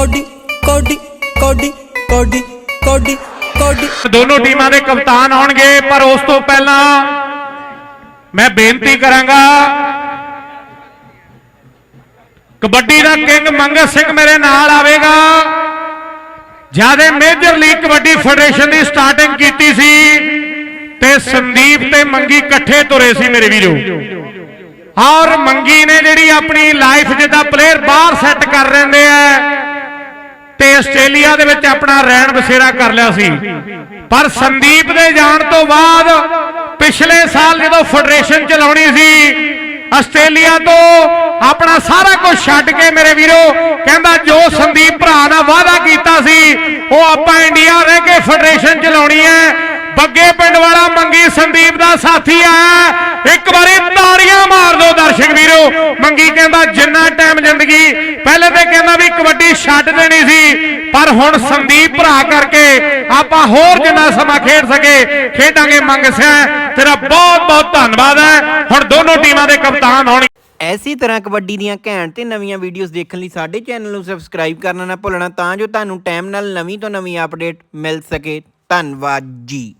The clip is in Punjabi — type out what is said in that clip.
ਕੋਡੀ ਕੋਡੀ ਕੋਡੀ ਕੋਡੀ ਕੋਡੀ ਕੋਡੀ। ਦੋਨੋਂ ਟੀਮਾਂ ਦੇ ਕਪਤਾਨ ਆਉਣਗੇ, ਪਰ ਉਸ ਤੋਂ ਪਹਿਲਾਂ ਮੈਂ ਬੇਨਤੀ ਕਰਾਂਗਾ, ਕਬੱਡੀ ਦਾ ਕਿੰਗ ਮੰਗਤ ਸਿੰਘ ਮੇਰੇ ਨਾਲ ਆਵੇਗਾ। ਜਿਆਦੇ ਮੇਜਰ ਲੀਗ ਕਬੱਡੀ ਫੈਡਰੇਸ਼ਨ ਦੀ ਸਟਾਰਟਿੰਗ ਕੀਤੀ ਸੀ ਤੇ ਸੰਦੀਪ ਤੇ ਮੰਗੀ ਇਕੱਠੇ ਤੁਰੇ ਸੀ ਮੇਰੇ ਵੀਰੋ। ਔਰ ਮੰਗੀ ਨੇ ਜਿਹੜੀ ਆਪਣੀ ਲਾਈਫ ਜਿੱਦਾਂ ਪਲੇਅਰ ਬਾਹਰ ਸੈੱਟ ਕਰ ਰਹਿੰਦੇ ਆ ਆਸਟ੍ਰੇਲੀਆ ਦੇ ਵਿੱਚ ਆਪਣਾ ਰਹਿਣ ਬਸੇਰਾ ਕਰ ਲਿਆ ਸੀ। ਪਰ ਸੰਦੀਪ ਦੇ ਜਾਣ ਤੋਂ ਬਾਅਦ ਪਿਛਲੇ ਸਾਲ ਜਦੋਂ ਫੈਡਰੇਸ਼ਨ ਚਲਾਉਣੀ ਸੀ, ਆਸਟ੍ਰੇਲੀਆ ਤੋਂ ਆਪਣਾ ਸਾਰਾ ਕੁਝ ਛੱਡ ਕੇ ਮੇਰੇ ਵੀਰੋ, ਕਹਿੰਦਾ ਜੋ ਸੰਦੀਪ ਭਰਾ ਨਾਲ ਵਾਅਦਾ ਕੀਤਾ ਸੀ, ਉਹ ਆਪਾਂ ਇੰਡੀਆ ਰਹਿ ਕੇ ਫੈਡਰੇਸ਼ਨ ਚਲਾਉਣੀ ਹੈ। ਬੱਗੇ ਪਿੰਡ ਵਾਲਾ ਮੰਗੀ ਸੰਦੀਪ ਦਾ ਸਾਥੀ ਆਇਆ ਇੱਕ ਵਾਰੀ ਤਾੜੀਆਂ ਮਾਰ ਦਿਓ ਦਰਸ਼ਕ ਵੀਰੋ। ਮੰਗੀ ਕਹਿੰਦਾ ਜਿੰਨਾ ਟਾਈਮ ਜ਼ਿੰਦਗੀ ਪਹਿਲੇ ਤੇ ਕਹਿੰਦਾ ਵੀ ਕਬੱਡੀ ਛੱਡ ਦੇਣੀ ਸੀ, ਪਰ ਹੁਣ ਸੰਦੀਪ ਭਰਾ ਕਰਕੇ ਆਪਾਂ ਹੋਰ ਜਿੰਨਾ ਸਮਾਂ ਖੇਡ ਸਕੇ, ਖੇਡਾਂਗੇ, ਮੰਗ ਸਿਆ ਤੇਰਾ ਬਹੁਤ ਬਹੁਤ ਧੰਨਵਾਦ ਹੈ। ਹੁਣ ਦੋਨੋਂ ਟੀਮਾਂ ਦੇ ਕਪਤਾਨ ਹੋਣ। ਐਸੀ ਤਰ੍ਹਾਂ ਕਬੱਡੀ ਦੀਆਂ ਘੈਂਟ ਤੇ ਨਵੀਆਂ ਵੀਡੀਓਜ਼ ਦੇਖਣ ਲਈ ਸਾਡੇ ਚੈਨਲ ਨੂੰ ਸਬਸਕ੍ਰਾਈਬ ਕਰਨਾ ਨਾ ਭੁੱਲਣਾ, ਤਾਂ ਜੋ ਤੁਹਾਨੂੰ ਟਾਈਮ ਨਾਲ ਨਵੀਂ ਤੋਂ ਨਵੀਂ ਅਪਡੇਟ ਮਿਲ ਸਕੇ। ਧੰਨਵਾਦ ਜੀ।